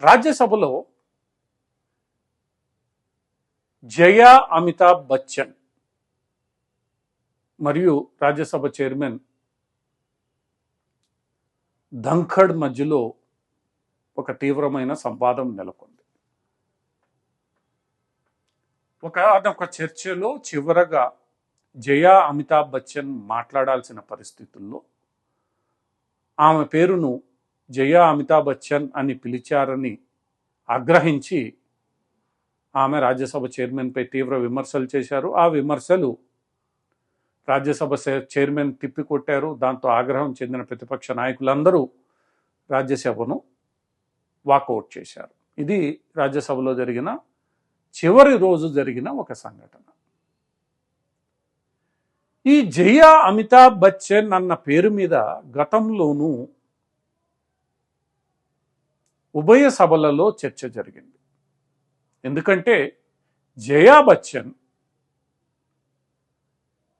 రాజ్యసభలో జయ అమితాబ్ బచ్చన్ మరియు రాజ్యసభ చైర్మన్ ధంఖడ్ మధ్యలో ఒక తీవ్రమైన సంవాదం నెలకొంది. ఒక అదొక చర్చలో చివరగా జయ అమితాబ్ బచ్చన్ మాట్లాడాల్సిన పరిస్థితుల్లో ఆమె పేరును జయ అమితాబ్ బచ్చన్ అని పిలిచారని ఆగ్రహించి ఆమె రాజ్యసభ చైర్మన్పై తీవ్ర విమర్శలు చేశారు. ఆ విమర్శలు రాజ్యసభ చైర్మన్ తిప్పికొట్టారు. దాంతో ఆగ్రహం చెందిన ప్రతిపక్ష నాయకులందరూ రాజ్యసభను వాకౌట్ చేశారు. ఇది రాజ్యసభలో జరిగిన చివరి రోజు జరిగిన ఒక సంఘటన. ఈ జయ అమితాబ్ బచ్చన్ అన్న పేరు మీద గతంలోనూ ఉభయ సభలలో చర్చ జరిగింది. ఎందుకంటే జయా బచ్చన్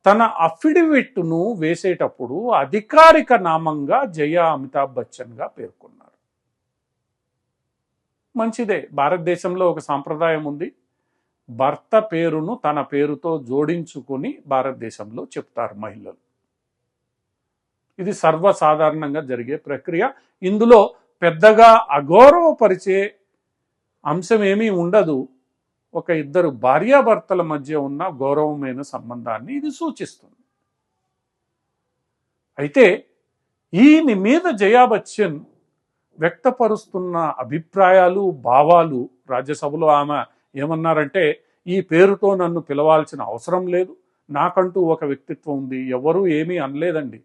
తన అఫిడవిట్ను వేసేటప్పుడు అధికారిక నామంగా జయా అమితాబ్ బచ్చన్గా పేర్కొన్నారు. మంచిదే. భారతదేశంలో ఒక సాంప్రదాయం ఉంది. భర్త పేరును తన పేరుతో జోడించుకొని భారతదేశంలో చెప్తారు మహిళలు. ఇది సర్వసాధారణంగా జరిగే ప్రక్రియ. ఇందులో పెద్దగా అగౌరవపరిచే అంశం ఏమీ ఉండదు. ఒక ఇద్దరు భార్యాభర్తల మధ్య ఉన్న గౌరవమైన సంబంధాన్ని ఇది సూచిస్తుంది. అయితే ఈయన మీద జయా బచ్చన్ వ్యక్తపరుస్తున్న అభిప్రాయాలు భావాలు రాజ్యసభలో ఆమె ఏమన్నారంటే ఈ పేరుతో నన్ను పిలవాల్సిన అవసరం లేదు. నాకంటూ ఒక వ్యక్తిత్వం ఉంది. ఎవరూ ఏమీ అనలేదండి.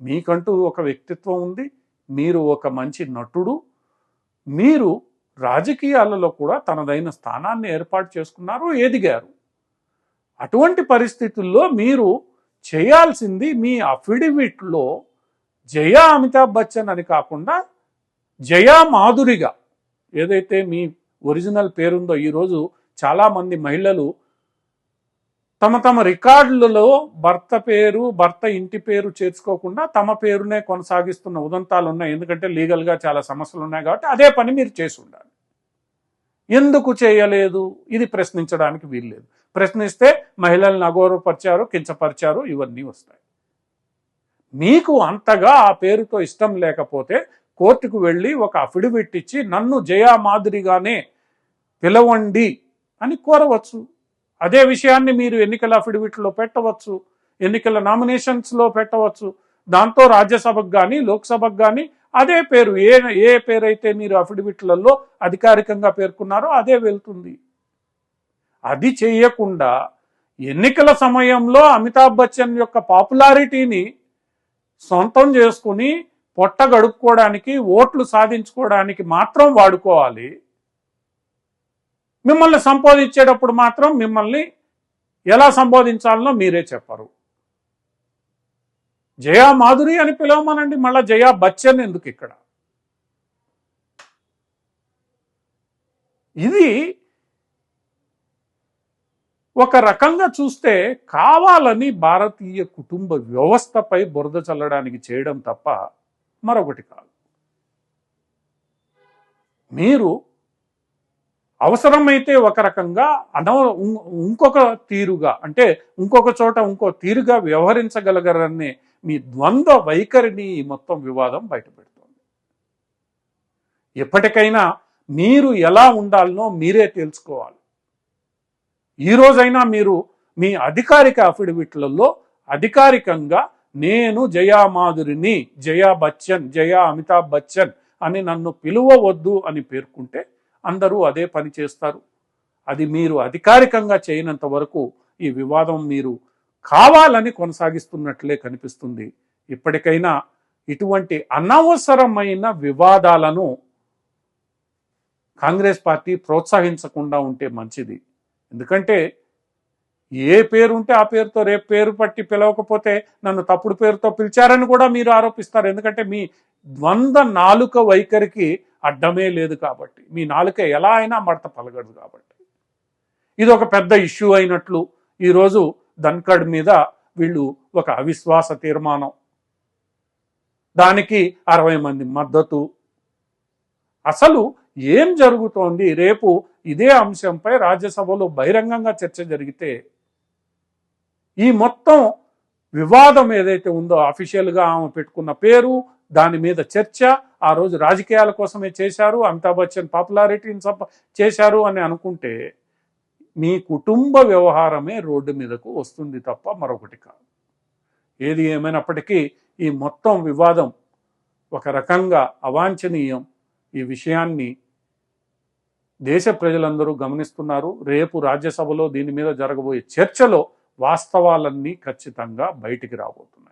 మీకంటూ ఒక వ్యక్తిత్వం ఉంది. మీరు ఒక మంచి నటుడు మీరు రాజకీయాలలో కూడా తనదైన స్థానాన్ని ఏర్పాటు చేసుకున్నారు ఎదిగారు. అటువంటి పరిస్థితుల్లో మీరు చేయాల్సింది మీ అఫిడవిట్లో జయా అమితాబ్ బచ్చన్ అని కాకుండా జయా మాధురిగా. ఏదైతే మీ ఒరిజినల్ పేరుందో ఈరోజు చాలామంది మహిళలు తమ తమ రికార్డులలో భర్త పేరు భర్త ఇంటి పేరు చేర్చుకోకుండా తమ పేరునే కొనసాగిస్తున్న ఉదంతాలు ఉన్నాయి. ఎందుకంటే లీగల్గా చాలా సమస్యలు ఉన్నాయి కాబట్టి అదే పని మీరు చేసి ఉండాలి. ఎందుకు చేయలేదు? ఇది ప్రశ్నించడానికి వీల్లేదు. ప్రశ్నిస్తే మహిళలను అగౌరవపరిచారు కించపరిచారు ఇవన్నీ వస్తాయి. మీకు అంతగా ఆ పేరుతో ఇష్టం లేకపోతే కోర్టుకు వెళ్ళి ఒక అఫిడవిట్ ఇచ్చి నన్ను జయా మాదిరిగానే పిలవండి అని కోరవచ్చు. అదే విషయాన్ని మీరు ఎన్నికల అఫిడవిట్లో పెట్టవచ్చు ఎన్నికల నామినేషన్స్లో పెట్టవచ్చు. దాంతో రాజ్యసభకు కానీ లోక్సభకు కానీ అదే పేరు ఏ ఏ పేరైతే మీరు అఫిడవిట్లలో అధికారికంగా పేర్కొన్నారో అదే వెళ్తుంది. అది చేయకుండా ఎన్నికల సమయంలో అమితాబ్ బచ్చన్ యొక్క పాపులారిటీని సొంతం చేసుకుని పొట్ట గడుపుకోవడానికి ఓట్లు సాధించుకోవడానికి మాత్రం వాడుకోవాలి. మిమ్మల్ని సంబోధించేటప్పుడు మాత్రం మిమ్మల్ని ఎలా సంబోధించాలనో మీరే చెప్పరు. జయా మాధురి అని పిలవమనండి మళ్ళా జయా బచ్చన్ ఎందుకు ఇక్కడ? ఇది ఒక రకంగా చూస్తే కావాలని భారతీయ కుటుంబ వ్యవస్థపై బురద చల్లడానికి చేయడం తప్ప మరొకటి కాదు. మీరు అవసరమైతే ఒక రకంగా అనవ ఇంకొక తీరుగా అంటే ఇంకొక చోట ఇంకో తీరుగా వ్యవహరించగలగరనే మీ ద్వంద్వ వైఖరిని మొత్తం వివాదం బయటపెడుతోంది. ఎప్పటికైనా మీరు ఎలా ఉండాలనో మీరే తెలుసుకోవాలి. ఈ రోజైనా మీరు మీ అధికారిక అఫిడవిట్లలో అధికారికంగా నేను జయా మాధురిని జయా బచ్చన్ జయా అమితాబ్ బచ్చన్ అని నన్ను పిలువవద్దు అని పేర్కొంటే అందరూ అదే పని చేస్తారు. అది మీరు అధికారికంగా చేయనంత వరకు ఈ వివాదం మీరు కావాలని కొనసాగిస్తున్నట్లే కనిపిస్తుంది. ఇప్పటికైనా ఇటువంటి అనవసరమైన వివాదాలను కాంగ్రెస్ పార్టీ ప్రోత్సహించకుండా ఉంటే మంచిది. ఎందుకంటే ఏ పేరు ఉంటే ఆ పేరుతో రేపు పేరు పట్టి పిలవకపోతే నన్ను తప్పుడు పేరుతో పిలిచారని కూడా మీరు ఆరోపిస్తారు. ఎందుకంటే మీ ద్వంద్వ నాలుక వైఖరికి అడ్డమే లేదు కాబట్టి. మీ నాలుక ఎలా అయినా మడత పలగదు కాబట్టి. ఇది ఒక పెద్ద ఇష్యూ అయినట్లు ఈరోజు ధన్కడ్ మీద వీళ్ళు ఒక అవిశ్వాస తీర్మానం. దానికి అరవై మంది మద్దతు. అసలు ఏం జరుగుతోంది? రేపు ఇదే అంశంపై రాజ్యసభలో బహిరంగంగా చర్చ జరిగితే ఈ మొత్తం వివాదం ఏదైతే ఉందో అఫీషియల్గా ఆమె పెట్టుకున్న పేరు దాని మీద చర్చ ఆ రోజు రాజకీయాల కోసమే చేశారు అమితాబ్ బచ్చన్ పాపులారిటీని సంప చేశారు అని అనుకుంటే మీ కుటుంబ వ్యవహారమే రోడ్డు మీదకు వస్తుంది తప్ప మరొకటి కాదు. ఏది ఏమైనప్పటికీ ఈ మొత్తం వివాదం ఒక రకంగా అవాంఛనీయం. ఈ విషయాన్ని దేశ ప్రజలందరూ గమనిస్తున్నారు. రేపు రాజ్యసభలో దీని మీద జరగబోయే చర్చలో వాస్తవాలన్నీ ఖచ్చితంగా బయటికి రాబోతున్నాయి.